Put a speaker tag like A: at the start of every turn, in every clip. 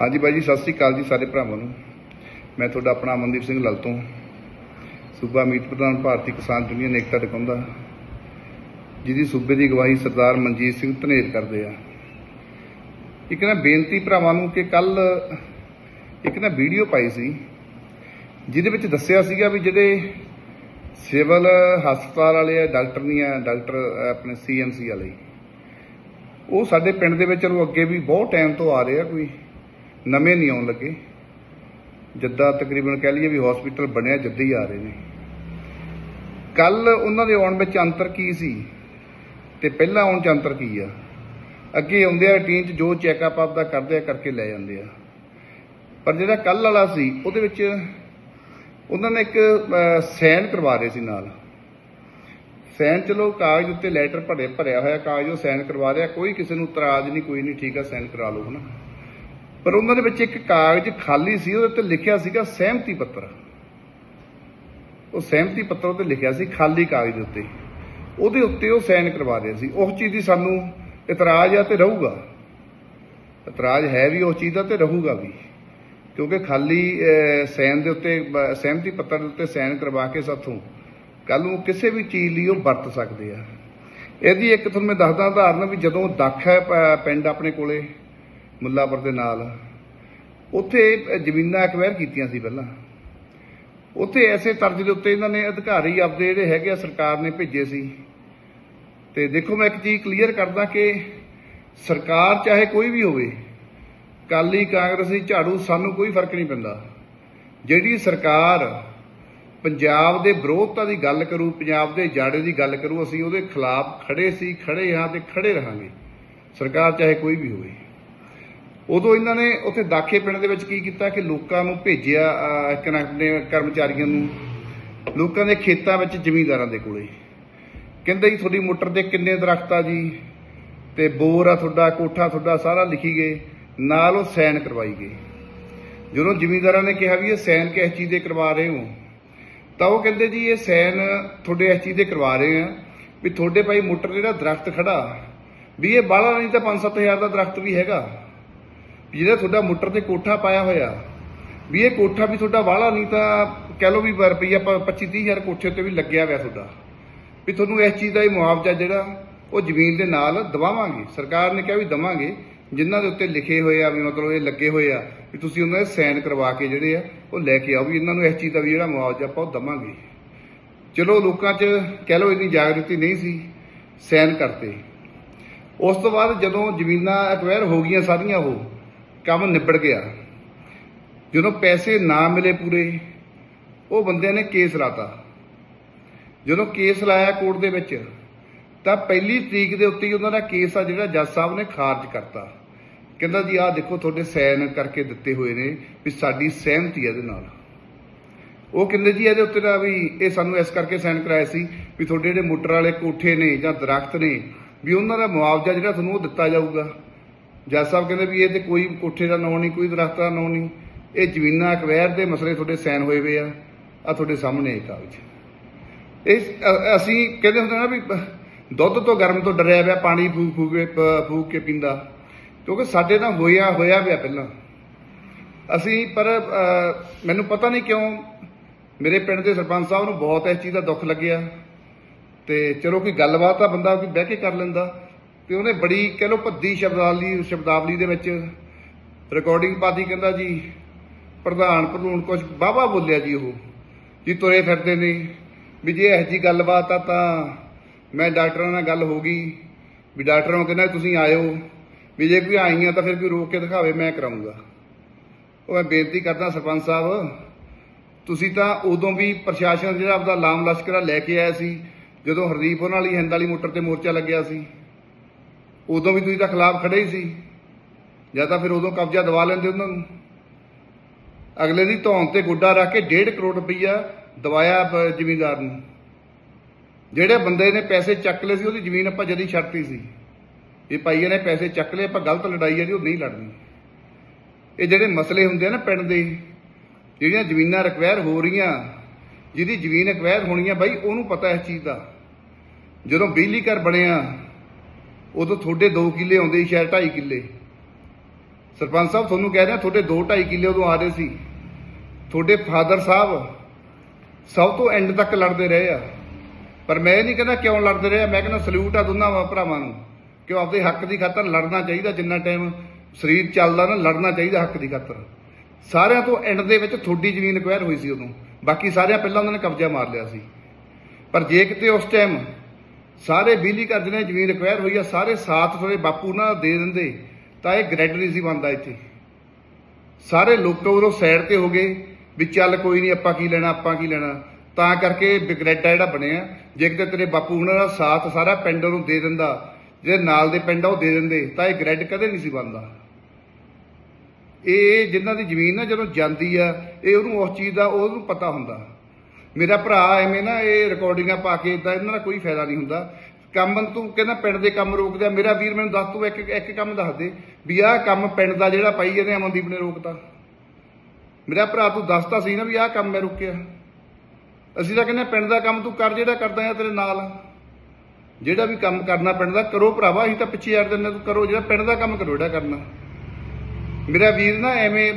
A: ਹਾਂਜੀ ਬਾਈ ਜੀ, ਸਤਿ ਸ੍ਰੀ ਅਕਾਲ ਜੀ ਸਾਰੇ ਭਰਾਵਾਂ ਨੂੰ। ਮੈਂ ਤੁਹਾਡਾ ਆਪਣਾ ਅਮਨਦੀਪ ਸਿੰਘ ਲਲ ਤੋਂ ਸੂਬਾ ਮੀਤ ਪ੍ਰਧਾਨ ਭਾਰਤੀ ਕਿਸਾਨ ਯੂਨੀਅਨ ਏਕਤਾ ਟਿਕਾਉਂਦਾ ਜਿਹਦੀ ਸੂਬੇ ਦੀ ਅਗਵਾਈ ਸਰਦਾਰ ਮਨਜੀਤ ਸਿੰਘ ਧਨੇਰ ਕਰਦੇ ਆ। ਇੱਕ ਨਾ ਬੇਨਤੀ ਭਰਾਵਾਂ ਨੂੰ ਕਿ ਕੱਲ ਇੱਕ ਨਾ ਵੀਡੀਓ ਪਾਈ ਸੀ, ਜਿਹਦੇ ਵਿੱਚ ਦੱਸਿਆ ਸੀਗਾ ਵੀ ਜਿਹੜੇ ਸਿਵਲ ਹਸਪਤਾਲ ਵਾਲੇ ਆ, ਡਾਕਟਰ ਨਹੀਂ ਆ, ਡਾਕਟਰ ਆਪਣੇ ਸੀਐਮਸੀ ਵਾਲੇ। ਉਹ ਸਾਡੇ ਪਿੰਡ ਦੇ ਵਿੱਚ ਚਲੋ ਅੱਗੇ ਵੀ ਬਹੁਤ ਟਾਈਮ ਤੋਂ ਆ ਰਹੇ ਆ ਕੋਈ। ਨਵੇਂ ਨਹੀਂ ਆਉਣ ਲੱਗੇ। ਜਿੱਦਾਂ ਤਕਰੀਬਨ ਕਹਿ ਲਈਏ ਵੀ ਹਸਪੀਟਲ ਬਣਿਆ, ਜਿੱਦਾਂ ਹੀ ਆ ਰਹੇ ਨੇ। ਕੱਲ ਉਹਨਾਂ ਦੇ ਆਉਣ ਵਿੱਚ ਅੰਤਰ ਕੀ ਸੀ? ਤੇ ਪਹਿਲਾਂ ਆਉਣ ਚ ਅੰਤਰ ਕੀ ਆ? ਅੱਗੇ ਆਉਂਦੇ ਆ ਰੂਟੀਨ ਚ ਜੋ ਚੈੱਕਅਪ ਆਪਦਾ ਕਰਦੇ ਆ, ਕਰਕੇ ਲੈ ਜਾਂਦੇ ਆ। ਪਰ ਜਿਹੜਾ ਕੱਲ ਵਾਲਾ ਸੀ, ਉਹਦੇ ਵਿੱਚ ਉਹਨਾਂ ਨੇ ਇੱਕ ਸੈਨ ਕਰਵਾ ਰਹੇ ਸੀ ਨਾਲ। ਸੈਨ ਚਲੋ ਕਾਗਜ਼ ਉੱਤੇ ਲੈਟਰ ਭਰੇ, ਭਰਿਆ ਹੋਇਆ ਕਾਗਜ਼ ਉਹ ਸਾਈਨ ਕਰਵਾ ਰਿਹਾ। ਕੋਈ ਕਿਸੇ ਨੂੰ ਇਤਰਾਜ਼ ਨਹੀਂ, ਕੋਈ ਨਹੀਂ, ਠੀਕ ਆ, ਸਾਈਨ ਕਰਾ ਲਓ, ਹਨਾ। ਪਰ ਉਹਨਾਂ ਦੇ ਵਿੱਚ ਇੱਕ ਕਾਗਜ਼ ਖਾਲੀ ਸੀ ਉਹਦੇ ਉੱਤੇ ਲਿਖਿਆ ਸੀਗਾ ਸਹਿਮਤੀ ਪੱਤਰ। ਉਹ ਸਹਿਮਤੀ ਪੱਤਰ ਉੱਤੇ ਲਿਖਿਆ ਸੀ ਖਾਲੀ ਕਾਗਜ਼ ਦੇ ਉੱਤੇ। ਉਹਦੇ ਉੱਤੇ ਉਹ ਸਾਈਨ ਕਰਵਾ ਰਿਹਾ ਸੀ। ਉਸ ਚੀਜ਼ ਦੀ ਸਾਨੂੰ ਇਤਰਾਜ਼ ਆ ਤੇ ਰਹੂਗਾ। ਇਤਰਾਜ਼ ਹੈ ਵੀ ਉਸ ਚੀਜ਼ ਦਾ ਤੇ ਰਹੂਗਾ ਵੀ। ਕਿਉਂਕਿ ਖਾਲੀ ਅਹ, ਸਾਈਨ ਦੇ ਉੱਤੇ ਸਹਿਮਤੀ ਪੱਤਰ ਦੇ ਉੱਤੇ ਸਾਈਨ ਕਰਵਾ ਕੇ ਸਾਥੋਂ ਕੱਲ ਨੂੰ ਕਿਸੇ ਵੀ ਚੀਜ਼ ਲਈ ਉਹ ਵਰਤ ਸਕਦੇ ਆ। ਇਹਦੀ ਇੱਕ ਤੁਹਾਨੂੰ ਮੈਂ ਦੱਸਦਾ ਉਦਾਹਰਨ ਵੀ ਜਦੋਂ ਦੱਖ ਹੈ ਪਿੰਡ ਆਪਣੇ ਕੋਲੇ ਮੁੱਲਾਪੁਰ ਦੇ ਨਾਲ। ਉੱਥੇ ਜ਼ਮੀਨਾਂ ਐਕਵਾਇਰ ਕੀਤੀਆਂ ਸੀ ਪਹਿਲਾਂ। ਉੱਥੇ ਐਸੇ ਤਰਜ਼ ਦੇ ਉੱਤੇ ਇਹਨਾਂ ਨੇ ਅਧਿਕਾਰੀ ਆਪਦੇ ਜਿਹੜੇ ਹੈਗੇ ਆ ਸਰਕਾਰ ਨੇ ਭੇਜੇ ਸੀ। ਤੇ ਦੇਖੋ ਮੈਂ ਇੱਕ ਚੀਜ਼ ਕਲੀਅਰ ਕਰਦਾ ਕਿ ਸਰਕਾਰ ਚਾਹੇ ਕੋਈ ਵੀ ਹੋਵੇ ਕਾਲੀ ਕਾਂਗਰਸੀ ਝਾੜੂ ਸਾਨੂੰ ਕੋਈ ਫ਼ਰਕ ਨਹੀਂ ਪੈਂਦਾ। ਜਿਹੜੀ ਸਰਕਾਰ ਪੰਜਾਬ ਦੇ ਵਿਰੋਧਤਾ ਦੀ ਗੱਲ ਕਰੂ, ਪੰਜਾਬ ਦੇ ਜਾੜੇ ਦੀ ਗੱਲ ਕਰੂ, ਅਸੀਂ ਉਹਦੇ ਖਿਲਾਫ ਖੜੇ ਸੀ, ਖੜੇ ਹਾਂ ਤੇ ਖੜੇ ਰਹਾਂਗੇ। ਸਰਕਾਰ ਚਾਹੇ ਕੋਈ ਵੀ ਹੋਵੇ। ਉਦੋਂ ਇਹਨਾਂ ਨੇ ਉੱਥੇ ਦਾਖੇ ਪਿੰਡ ਦੇ ਵਿੱਚ ਕੀ ਕੀਤਾ ਕਿ ਲੋਕਾਂ ਨੂੰ ਭੇਜਿਆ ਕਨੈਕਟ ਇੱਕ ਕਰਮਚਾਰੀਆਂ ਨੂੰ। ਲੋਕਾਂ ਦੇ ਖੇਤਾਂ ਵਿੱਚ ਜ਼ਮੀਂਦਾਰਾਂ ਦੇ ਕੋਲੇ। ਕਹਿੰਦੇ ਜੀ, ਤੁਹਾਡੀ ਮੋਟਰ ਤੇ ਕਿੰਨੇ ਦਰਖਤ ਆ ਜੀ? ਤੇ ਬੋਰ ਆ ਤੁਹਾਡਾ, ਕੋਠਾ ਤੁਹਾਡਾ, ਸਾਰਾ ਲਿਖੀ ਗਏ। ਨਾਲ ਉਹ ਸਾਈਨ ਕਰਵਾਈ ਗਏ। ਜਦੋਂ ਜ਼ਿਮੀਂਦਾਰਾਂ ਨੇ ਕਿਹਾ ਵੀ ਇਹ ਸਾਈਨ ਕਿਸ ਚੀਜ਼ ਦੇ ਕਰਵਾ ਰਹੇ ਹੋ, ਤਾਂ ਉਹ ਕਹਿੰਦੇ ਜੀ, ਇਹ ਸਾਈਨ ਤੁਹਾਡੇ ਇਸ ਚੀਜ਼ ਦੇ ਕਰਵਾ ਰਹੇ ਆ ਵੀ ਤੁਹਾਡੇ ਭਾਈ ਮੋਟਰ ਜਿਹੜਾ ਦਰਖਤ ਖੜਾ, ਵੀ ਇਹ ਬਾਹਲਾ ਨਹੀਂ ਤਾਂ 5-7000 ਦਾ ਦਰਖਤ ਵੀ ਹੈਗਾ। ਜਿਹੜਾ ਤੁਹਾਡਾ ਮੋਟਰ ਤੇ ਕੋਠਾ ਪਾਇਆ ਹੋਇਆ, ਵੀ ਇਹ ਕੋਠਾ ਵੀ ਤੁਹਾਡਾ ਵਾਲਾ ਨਹੀਂ ਤਾਂ ਕਹਿ ਲਓ ਵੀ ਰੁਪਈਆ 25-30000 ਕੋਠੇ ਤੇ ਵੀ ਲੱਗਿਆ ਹੋਇਆ ਤੁਹਾਡਾ। ਵੀ ਤੁਹਾਨੂੰ ਇਸ ਚੀਜ਼ ਦਾ ਹੀ ਮੁਆਵਜ਼ਾ ਜਿਹੜਾ, ਉਹ ਜ਼ਮੀਨ ਦੇ ਨਾਲ ਦਵਾਵਾਂਗੇ। ਸਰਕਾਰ ਨੇ ਕਿਹਾ ਵੀ ਦਵਾਂਗੇ, ਜਿਨ੍ਹਾਂ ਦੇ ਉੱਤੇ ਲਿਖੇ ਹੋਏ ਆ, ਵੀ ਮਤਲਬ ਇਹ ਲੱਗੇ ਹੋਏ ਆ, ਵੀ ਤੁਸੀਂ ਉਹਨਾਂ ਦੇ ਸਾਈਨ ਕਰਵਾ ਕੇ ਜਿਹੜੇ ਆ, ਉਹ ਲੈ ਕੇ ਆਓ ਵੀ ਇਹਨਾਂ ਨੂੰ ਇਸ ਚੀਜ਼ ਦਾ ਵੀ ਜਿਹੜਾ ਮੁਆਵਜ਼ਾ ਆਪਾਂ ਉਹ ਦਵਾਂਗੇ। ਚਲੋ ਲੋਕਾਂ 'ਚ ਕਹਿ ਲਓ ਇੰਨੀ ਜਾਗਰੂਕਤੀ ਨਹੀਂ ਸੀ, ਸਾਈਨ ਕਰਤੇ। ਉਸ ਤੋਂ ਬਾਅਦ ਜਦੋਂ ਜ਼ਮੀਨਾਂ ਐਕਵਾਇਰ ਹੋ ਗਈਆਂ ਸਾਰੀਆਂ ਉਹ ਕੰਮ ਨਿਬੜ ਗਿਆ। ਜਦੋਂ ਪੈਸੇ ਨਾ ਮਿਲੇ ਪੂਰੇ, ਉਹ ਬੰਦਿਆਂ ਨੇ ਕੇਸ ਲਾਤਾ। ਜਦੋਂ ਕੇਸ ਲਾਇਆ ਕੋਰਟ ਦੇ ਵਿੱਚ, ਤਾਂ ਪਹਿਲੀ ਤਰੀਕ ਦੇ ਉੱਤੇ ਹੀ ਉਹਨਾਂ ਦਾ ਕੇਸ ਆ ਜਿਹੜਾ ਜੱਜ ਸਾਹਿਬ ਨੇ ਖਾਰਜ ਕਰਤਾ। ਕਹਿੰਦਾ ਜੀ, ਆਹ ਦੇਖੋ ਤੁਹਾਡੇ ਸਾਈਨ ਕਰਕੇ ਦਿੱਤੇ ਹੋਏ ਨੇ ਵੀ ਸਾਡੀ ਸਹਿਮਤੀ ਹੈ ਇਹਦੇ ਨਾਲ। ਉਹ ਕਹਿੰਦੇ ਜੀ, ਇਹਦੇ ਉੱਤੇ ਦਾ ਵੀ ਇਹ ਸਾਨੂੰ ਇਸ ਕਰਕੇ ਸਾਈਨ ਕਰਾਇਆ ਸੀ ਵੀ ਤੁਹਾਡੇ ਜਿਹੜੇ ਮੋਟਰ ਵਾਲੇ ਕੋਠੇ ਨੇ ਜਾਂ ਦਰਖਤ ਨੇ, ਵੀ ਉਹਨਾਂ ਦਾ ਮੁਆਵਜ਼ਾ ਜਿਹੜਾ ਤੁਹਾਨੂੰ ਉਹ ਦਿੱਤਾ ਜਾਊਗਾ। ਜੱਜ ਸਾਹਿਬ ਕਹਿੰਦੇ ਵੀ ਇਹ ਤੇ ਕੋਈ ਕੋਠੇ ਦਾ ਨਾਂ ਨਹੀਂ, ਕੋਈ ਦਰਖਤ ਦਾ ਨਾਂ ਨਹੀਂ। ਇਹ ਜ਼ਮੀਨਾਂ ਅਕਵੈਰ ਦੇ ਮਸਲੇ ਤੁਹਾਡੇ ਸਾਈਨ ਹੋਏ ਹੋਏ ਆ ਆ ਤੁਹਾਡੇ ਸਾਹਮਣੇ ਇਹ ਕਾਗਜ਼ ਇਸ ਅਸੀਂ ਕਹਿੰਦੇ ਹੁੰਦੇ ਨਾ ਵੀ ਦੁੱਧ ਤੋਂ ਗਰਮ ਤੋਂ ਡਰਿਆ ਪਿਆ, ਪਾਣੀ ਫੂਕ ਫੂਕ ਕੇ ਫੂਕ ਕੇ ਪੀਂਦਾ। ਕਿਉਂਕਿ ਸਾਡੇ ਤਾਂ ਹੋਇਆ ਹੋਇਆ ਪਿਆ ਪਹਿਲਾਂ। ਅਸੀਂ, ਪਰ ਮੈਨੂੰ ਪਤਾ ਨਹੀਂ ਕਿਉਂ ਮੇਰੇ ਪਿੰਡ ਦੇ ਸਰਪੰਚ ਸਾਹਿਬ ਨੂੰ ਬਹੁਤ ਇਸ ਚੀਜ਼ ਦਾ ਦੁੱਖ ਲੱਗਿਆ। ਤੇ ਚਲੋ ਕੋਈ ਗੱਲਬਾਤ ਆ ਬੰਦਾ, ਕੋਈ ਬਹਿ ਕੇ ਕਰ ਲੈਂਦਾ। ਤੇ ਉਹਨੇ ਬੜੀ ਕਹਿ ਲੋ ਭੱਦੀ ਸ਼ਬਦਾਵਲੀ ਸ਼ਬਦਾਵਲੀ ਦੇ ਵਿੱਚ ਰਿਕਾਰਡਿੰਗ ਪਾਦੀ ਕਹਿੰਦਾ ਜੀ, ਪ੍ਰਧਾਨ ਪ੍ਰਧੂਨ ਕੁਝ ਬਾਬਾ ਬੋਲਿਆ ਜੀ ਉਹ, ਜੀ ਤੁਰੇ ਫਿਰਦੇ ਨੇ, ਵੀ ਜੇ ਇਹੋ ਜੀ ਗੱਲਬਾਤ ਆ ਤਾਂ ਮੈਂ ਡਾਕਟਰਾਂ ਨਾਲ ਗੱਲ ਹੋ ਗਈ, ਵੀ ਡਾਕਟਰਾਂ ਨੂੰ ਕਹਿੰਦਾ ਤੁਸੀਂ ਆਇਓ, ਵੀ ਜੇ ਕੋਈ ਆਈਆਂ ਤਾਂ ਫਿਰ ਕੋਈ ਰੋਕ ਕੇ ਦਿਖਾਵੇ, ਮੈਂ ਕਰਾਉਂਗਾ। ਉਹ ਮੈਂ ਬੇਨਤੀ ਕਰਦਾ ਸਰਪੰਚ ਸਾਹਿਬ, ਤੁਸੀਂ ਤਾਂ ਉਦੋਂ ਵੀ ਪ੍ਰਸ਼ਾਸਨ ਜਿਹੜਾ ਆਪਦਾ ਲਾਮ ਲਸ਼ਕਰਾ ਲੈ ਕੇ ਆਇਆ ਸੀ, ਜਦੋਂ ਹਰਦੀਪ ਉਹਨਾਂ ਵਾਲੀ ਹਿੰਦ ਵਾਲੀ ਮੋਟਰ ਤੇ ਮੋਰਚਾ ਲੱਗਿਆ ਸੀ। ਉਦੋਂ ਵੀ ਤੁਸੀਂ ਤਾਂ ਖਿਲਾਫ ਖੜੇ ਹੀ ਸੀ। ਜਾਂ ਤਾਂ ਫਿਰ ਉਦੋਂ ਕਬਜ਼ਾ ਦਵਾ ਲੈਂਦੇ ਉਹਨਾਂ ਨੂੰ। ਅਗਲੇ ਦੀ ਧੌਣ ਤੇ ਗੁੱਡਾ ਰੱਖ ਕੇ 1.5 ਕਰੋੜ ਰੁਪਈਆ ਦਵਾਇਆ ਬ- ਜ਼ਿਮੀਂਦਾਰ ਨੂੰ। ਜਿਹੜੇ ਬੰਦੇ ਨੇ ਪੈਸੇ ਚੱਕ ਲਏ ਸੀ, ਉਹਦੀ ਜ਼ਮੀਨ ਆਪਾਂ ਜਦੀ ਛੱਡਤੀ ਸੀ। ਇਹ ਭਾਈਏ ਨੇ ਪੈਸੇ ਚੱਕ ਲਏ, ਆਪਾਂ ਗਲਤ ਲੜਾਈ ਹੈ ਜੀ, ਉਹ ਨਹੀਂ ਲੜਨੀ। ਇਹ ਜਿਹੜੇ ਮਸਲੇ ਹੁੰਦੇ ਆ ਨਾ ਪਿੰਡ ਦੇ, ਜਿਹੜੀਆਂ ਜ਼ਮੀਨਾਂ ਰਿਕਵਾਇਰ ਹੋ ਰਹੀਆਂ, ਜਿਹਦੀ ਜ਼ਮੀਨ ਰਿਕਵਾਇਰ ਹੋਣੀ ਆ ਬਾਈ, ਉਹਨੂੰ ਪਤਾ ਇਸ ਚੀਜ਼ ਦਾ। ਜਦੋਂ ਬਿਜਲੀ ਘਰ ਬਣਿਆ ਉਦੋਂ ਤੁਹਾਡੇ 2 ਕਿੱਲੇ ਆਉਂਦੇ ਸੀ, ਸ਼ਾਇਦ 2.5 ਕਿੱਲੇ। ਸਰਪੰਚ ਸਾਹਿਬ, ਤੁਹਾਨੂੰ ਕਹਿ ਰਿਹਾ, ਤੁਹਾਡੇ 2.5 ਕਿੱਲੇ ਉਦੋਂ ਆ ਰਹੇ ਸੀ। ਤੁਹਾਡੇ ਫਾਦਰ ਸਾਹਿਬ ਸਭ ਤੋਂ ਐਂਡ ਤੱਕ ਲੜਦੇ ਰਹੇ ਆ। ਪਰ ਮੈਂ ਇਹ ਨਹੀਂ ਕਹਿੰਦਾ ਕਿਉਂ ਲੜਦੇ ਰਹੇ ਆ, ਮੈਂ ਕਹਿੰਦਾ ਸਲੂਟ ਆ ਦੋਨਾਂ ਵਾ- ਭਰਾਵਾਂ ਨੂੰ ਕਿਉਂ ਆਪਦੇ ਹੱਕ ਦੀ ਖਾਤਰ ਲੜਨਾ ਚਾਹੀਦਾ ਜਿੰਨਾ ਟਾਈਮ ਸਰੀਰ ਚੱਲਦਾ ਨਾ, ਲੜਨਾ ਚਾਹੀਦਾ ਹੱਕ ਦੀ ਖਾਤਰ। ਸਾਰਿਆਂ ਤੋਂ ਐਂਡ ਦੇ ਵਿੱਚ ਤੁਹਾਡੀ ਜ਼ਮੀਨ ਐਕਵਾਇਰ ਹੋਈ ਸੀ ਉਦੋਂ। ਬਾਕੀ ਸਾਰਿਆਂ ਪਹਿਲਾਂ ਉਹਨਾਂ ਨੇ ਕਬਜ਼ਾ ਮਾਰ ਲਿਆ ਸੀ। ਪਰ ਜੇ ਕਿਤੇ ਉਸ ਟਾਈਮ ਸਾਰੇ ਬਿਜਲੀ ਘਰ ਜਿਹਨੇ ਜ਼ਮੀਨ ਐਕਵਾਇਰ ਹੋਈ ਆ, ਸਾਰੇ ਸਾਥ ਤੁਹਾਡੇ ਬਾਪੂ ਨਾਲ ਦੇ ਦਿੰਦੇ, ਤਾਂ ਇਹ ਗ੍ਰੈਡ ਨਹੀਂ ਸੀ ਬਣਦਾ ਇੱਥੇ। ਸਾਰੇ ਲੋਕ ਉਰੋਂ ਸਾਈਡ ਤੇ ਹੋ ਗਏ ਵੀ ਚੱਲ ਕੋਈ ਨਹੀਂ, ਆਪਾਂ ਕੀ ਲੈਣਾ, ਆਪਾਂ ਕੀ ਲੈਣਾ। ਤਾਂ ਕਰਕੇ ਗ੍ਰੈਡ ਜਿਹੜਾ ਬਣਿਆ। ਜੇ ਕਿਤੇ ਤੇਰੇ ਬਾਪੂ ਉਹਨਾਂ ਦਾ ਸਾਥ ਸਾਰਾ ਪਿੰਡ ਨੂੰ ਦੇ ਦਿੰਦਾ ਜਿਹੜੇ ਨਾਲ ਦੇ ਪਿੰਡ ਆ, ਉਹ ਦੇ ਦਿੰਦੇ, ਤਾਂ ਇਹ ਗ੍ਰੈਡ ਕਦੇ ਨਹੀਂ ਸੀ ਬਣਦਾ। ਇਹ ਜਿਨ੍ਹਾਂ ਦੀ ਜ਼ਮੀਨ ਨਾ ਜਦੋਂ ਜਾਂਦੀ ਆ, ਇਹ ਉਹਨੂੰ ਉਸ ਚੀਜ਼ ਦਾ, ਉਹਨੂੰ ਪਤਾ ਹੁੰਦਾ। ਮੇਰਾ ਭਰਾ ਐਵੇਂ ਨਾ ਇਹ ਰਿਕਾਰਡਿੰਗਾਂ ਪਾ ਕੇ ਇਦਾਂ ਇਹਨਾਂ ਦਾ ਕੋਈ ਫਾਇਦਾ ਨਹੀਂ ਹੁੰਦਾ। ਕੰਮ ਤੂੰ ਕਹਿੰਦਾ ਪਿੰਡ ਦੇ ਕੰਮ ਰੋਕ ਦਿਆ, ਮੇਰਾ ਵੀਰ ਮੈਨੂੰ ਦੱਸ ਤੂੰ ਇੱਕ ਇੱਕ ਕੰਮ ਦੱਸ ਦੇ ਵੀ ਆਹ ਕੰਮ ਪਿੰਡ ਦਾ ਜਿਹੜਾ ਪਾਈ ਇਹਨੇ ਅਮਨਦੀਪ ਨੇ ਰੋਕਤਾ। ਮੇਰਾ ਭਰਾ ਤੂੰ ਦੱਸਤਾ ਸੀ ਨਾ ਵੀ ਆਹ ਕੰਮ ਮੈਂ ਰੋਕਿਆ। ਅਸੀਂ ਤਾਂ ਕਹਿੰਦੇ ਪਿੰਡ ਦਾ ਕੰਮ ਤੂੰ ਕਰ ਜਿਹੜਾ ਕਰਦਾ ਆ ਤੇਰੇ ਨਾਲ ਜਿਹੜਾ ਵੀ ਕੰਮ ਕਰਨਾ ਪਿੰਡ ਦਾ ਕਰੋ ਭਰਾਵਾ, ਅਸੀਂ ਤਾਂ ਪਿੱਛੇ ਯਾਰ ਦਿੰਦੇ ਤੂੰ ਕਰੋ ਜਿਹੜਾ ਪਿੰਡ ਦਾ ਕੰਮ ਕਰੋ ਜਿਹੜਾ ਕਰਨਾ। ਮੇਰਾ ਵੀਰ ਨਾ ਐਵੇਂ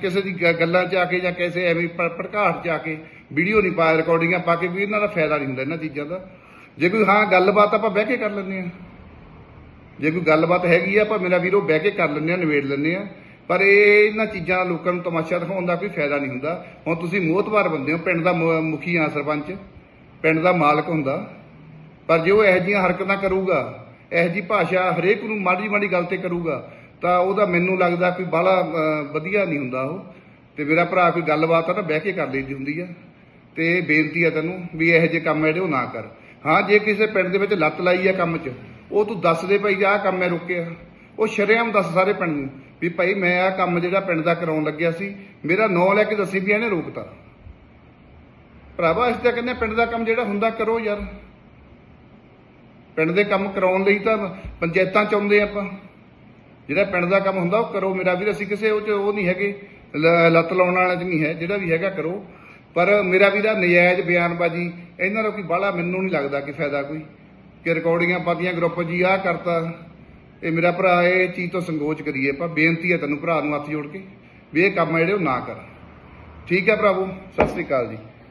A: ਕਿਸੇ ਦੀ ਗ- ਗੱਲਾਂ 'ਚ ਆ ਕੇ ਜਾਂ ਕਿਸੇ ਐਵੇਂ ਭ- ਭੜਕਾਹਟ 'ਚ ਆ ਕੇ ਵੀਡੀਓ ਨਹੀਂ ਪਾ ਰਿਕਾਰਡਿੰਗਾਂ ਪਾ ਕੇ ਵੀ ਇਹਨਾਂ ਦਾ ਫਾਇਦਾ ਨਹੀਂ ਹੁੰਦਾ ਇਹਨਾਂ ਚੀਜ਼ਾਂ ਦਾ। ਜੇ ਕੋਈ ਹਾਂ ਗੱਲਬਾਤ ਆਪਾਂ ਬਹਿ ਕੇ ਕਰ ਲੈਂਦੇ ਆ ਜੇ ਕੋਈ ਗੱਲਬਾਤ ਹੈਗੀ ਆ, ਆਪਾਂ ਮੇਰਾ ਵੀਰੋ ਬਹਿ ਕੇ ਕਰ ਲੈਂਦੇ ਆ ਨਿਬੇੜ ਲੈਂਦੇ ਆ ਪਰ ਇਹ ਇਹਨਾਂ ਚੀਜ਼ਾਂ ਲੋਕਾਂ ਨੂੰ ਤਮਾਸ਼ਾ ਦਿਖਾਉਣ ਦਾ ਕੋਈ ਫਾਇਦਾ ਨਹੀਂ ਹੁੰਦਾ। ਹੁਣ ਤੁਸੀਂ ਮੋਹਤਵਾਰ ਬੰਦੇ ਹੋ, ਪਿੰਡ ਦਾ ਮੁਖੀ ਆ ਸਰਪੰਚ। ਪਿੰਡ ਦਾ ਮਾਲਕ ਹੁੰਦਾ। ਪਰ ਜੇ ਉਹ ਇਹੋ ਜਿਹੀਆਂ ਹਰਕਤਾਂ ਕਰੂਗਾ, ਇਹੋ ਜਿਹੀ ਭਾਸ਼ਾ ਹਰੇਕ ਨੂੰ ਮਾੜੀ ਮਾੜੀ ਗੱਲ ਤੇ ਕਰੂਗਾ, ਤਾਂ ਉਹਦਾ ਮੈਨੂੰ ਲੱਗਦਾ ਕੋਈ ਬਾਹਲਾ ਵਧੀਆ ਨਹੀਂ ਹੁੰਦਾ ਉਹ। ਤੇ ਮੇਰਾ ਭਰਾ ਕੋਈ ਗੱਲਬਾਤ ਆ ਤਾਂ ਬਹਿ ਕੇ ਕਰ ਲਈਦੀ ਹੁੰਦੀ ਆ। ਤੇ ਬੇਨਤੀ ਆ ਤੈਨੂੰ ਵੀ ਇਹੋ ਜਿਹੇ ਕੰਮ ਆ ਜਿਹੜੇ ਉਹ ਨਾ ਕਰ। ਹਾਂ, ਜੇ ਕਿਸੇ ਪਿੰਡ ਦੇ ਵਿੱਚ ਲੱਤ ਲਾਈ ਆ ਕੰਮ 'ਚ, ਉਹ ਤੂੰ ਦੱਸ ਦੇ ਭਾਈ ਆਹ ਕੰਮ ਮੈਂ ਰੁਕਿਆ। ਉਹ ਸ਼ਰਿਆਮ ਦੱਸ ਸਾਰੇ ਪਿੰਡ ਨੂੰ ਵੀ ਭਾਈ ਮੈਂ ਆਹ ਕੰਮ ਜਿਹੜਾ ਪਿੰਡ ਦਾ ਕਰਾਉਣ ਲੱਗਿਆ ਸੀ, ਮੇਰਾ ਨਾਂ ਲੈ ਕੇ ਦੱਸੀ ਵੀ ਇਹਨੇ ਰੋਕਤਾ। ਭਰਾਵਾ ਅਸੀਂ ਤਾਂ ਕਹਿੰਦੇ ਪਿੰਡ ਦਾ ਕੰਮ ਜਿਹੜਾ ਹੁੰਦਾ ਕਰੋ ਯਾਰ। ਪਿੰਡ ਦੇ ਕੰਮ ਕਰਾਉਣ ਲਈ ਤਾਂ ਪੰਚਾਇਤਾਂ ਚ ਆਉਂਦੇ ਆਪਾਂ। ਜਿਹੜਾ ਪਿੰਡ ਦਾ ਕੰਮ ਹੁੰਦਾ ਉਹ ਕਰੋ। ਮੇਰਾ ਵੀਰ, ਅਸੀਂ ਕਿਸੇ ਉਹ ਚ ਉਹ ਨਹੀਂ ਹੈਗੇ। ਲ- ਲੱਤ ਲਾਉਣ ਵਾਲਾ ਚ ਨਹੀਂ ਹੈ। ਜਿਹੜਾ ਵੀ ਹੈਗਾ ਕਰੋ। ਪਰ ਮੇਰਾ ਵੀਰਾ ਨਜਾਇਜ਼ ਬਿਆਨਬਾਜ਼ੀ, ਇਹਨਾਂ ਦਾ ਕੋਈ ਬਾਹਲਾ ਮੈਨੂੰ ਨਹੀਂ ਲੱਗਦਾ ਕਿ ਫਾਇਦਾ ਕੋਈ। ਕਿ ਰਿਕਾਰਡਿੰਗਾਂ ਪਾਤੀਆਂ ਗਰੁੱਪ ਜੀ ਆਹ ਕਰਤਾ। ਇਹ ਮੇਰਾ ਭਰਾ, ਇਹ ਚੀਜ਼ ਤੋਂ ਸੰਗੋਚ ਕਰੀਏ ਆਪਾਂ, ਬੇਨਤੀ ਹੈ ਤੈਨੂੰ ਭਰਾ ਨੂੰ ਹੱਥ ਜੋੜ ਕੇ, ਵੀ ਇਹ ਕੰਮ ਆ ਜਿਹੜੇ ਉਹ ਨਾ ਕਰ। ਠੀਕ ਹੈ ਭਰਾਵੋ, ਸਤਿ ਸ੍ਰੀ ਅਕਾਲ ਜੀ।